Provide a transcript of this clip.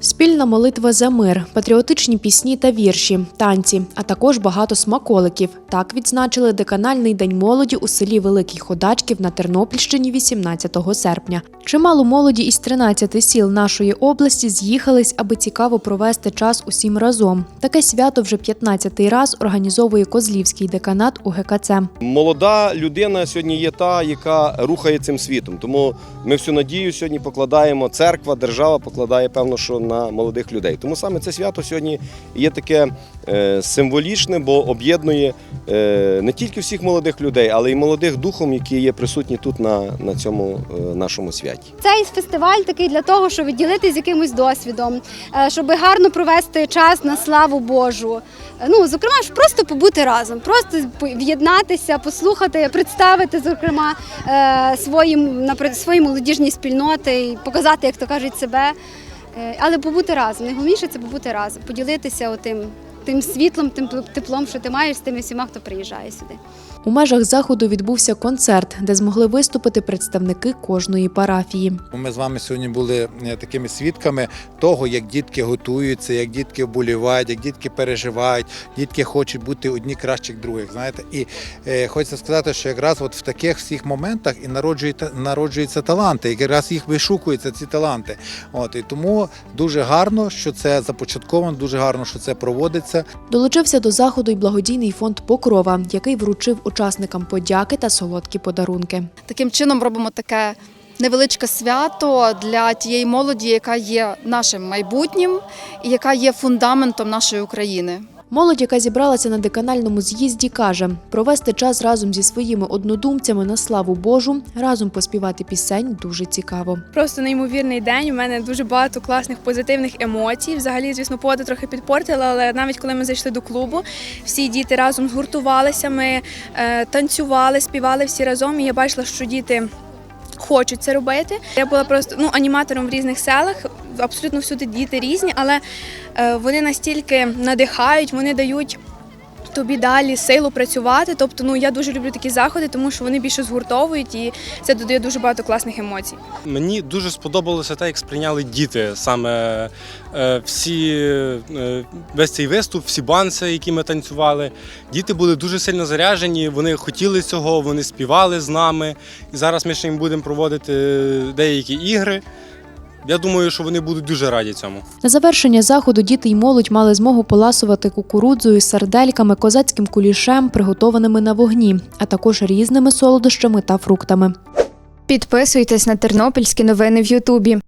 Спільна молитва за мир, патріотичні пісні та вірші, танці, а також багато смаколиків. Так відзначили деканальний день молоді у селі Великий Ходачків на Тернопільщині 18 серпня. Чимало молоді із 13 сіл нашої області з'їхались, аби цікаво провести час усім разом. Таке свято вже 15-й раз організовує Козлівський деканат у ГКЦ. Молода людина сьогодні є та, яка рухає цим світом. Тому ми всю надію сьогодні покладаємо. Церква, держава покладає певно, що на молодих людей. Тому саме це свято сьогодні є таке е, символічне, бо об'єднує е, не тільки всіх молодих людей, але й молодих духом, які є присутні тут на, на цьому е, нашому святі. Цей фестиваль такий для того, щоб ділитися якимось досвідом, щоб гарно провести час на славу Божу. Ну, зокрема, ж просто побути разом, просто в'єднатися, послухати, представити, зокрема, свої, наприклад, свої молодіжні спільноти і показати, як то кажуть, себе. Е, Але побути разом. Найголовніше це побути разом, поділитися отим, тим світлом, тим теплом, що ти маєш з тими всіма, хто приїжджає сюди. У межах заходу відбувся концерт, де змогли виступити представники кожної парафії. Ми з вами сьогодні були е, такими свідками того, як дітки готуються, як дітки вболівають, як дітки переживають, дітки хочуть бути одні кращих других. Знаєте, і е, хочеться сказати, що якраз от в таких всіх моментах і народжуються, народжуються таланти, і якраз їх вишукуються ці таланти. От і тому дуже гарно, що це започатковано, дуже гарно, що це проводиться. Долучився до заходу й благодійний фонд Покрова, який вручив учасникам подяки та солодкі подарунки. Таким чином робимо таке невеличке свято для тієї молоді, яка є нашим майбутнім і яка є фундаментом нашої України. Молодь, яка зібралася на деканальному з'їзді, каже: провести час разом зі своїми однодумцями на славу Божу, разом поспівати пісень дуже цікаво. Просто неймовірний день. У мене дуже багато класних позитивних емоцій. Взагалі, звісно, погода трохи підпортила, але навіть коли ми зайшли до клубу, всі діти разом згуртувалися. Ми е, танцювали, співали всі разом. І я бачила, що діти. Хочуть це робити. Я була просто ну аніматором в різних селах. Абсолютно всюди діти різні, але е, вони настільки надихають, вони дають тобі далі силу працювати. Тобто, ну я дуже люблю такі заходи, тому що вони більше згуртовують і це додає дуже багато класних емоцій. Мені дуже сподобалося те, як сприйняли діти саме е, всі, е, весь цей виступ, всі банси, які ми танцювали. Діти були дуже сильно заряжені, вони хотіли цього, вони співали з нами. І зараз ми ще їм будемо проводити деякі ігри. Я думаю, що вони будуть дуже раді цьому. На завершення заходу діти й молодь мали змогу поласувати кукурудзою, сардельками, козацьким кулішем, приготованими на вогні, а також різними солодощами та фруктами. Підписуйтесь на тернопільські новини в Ютубі.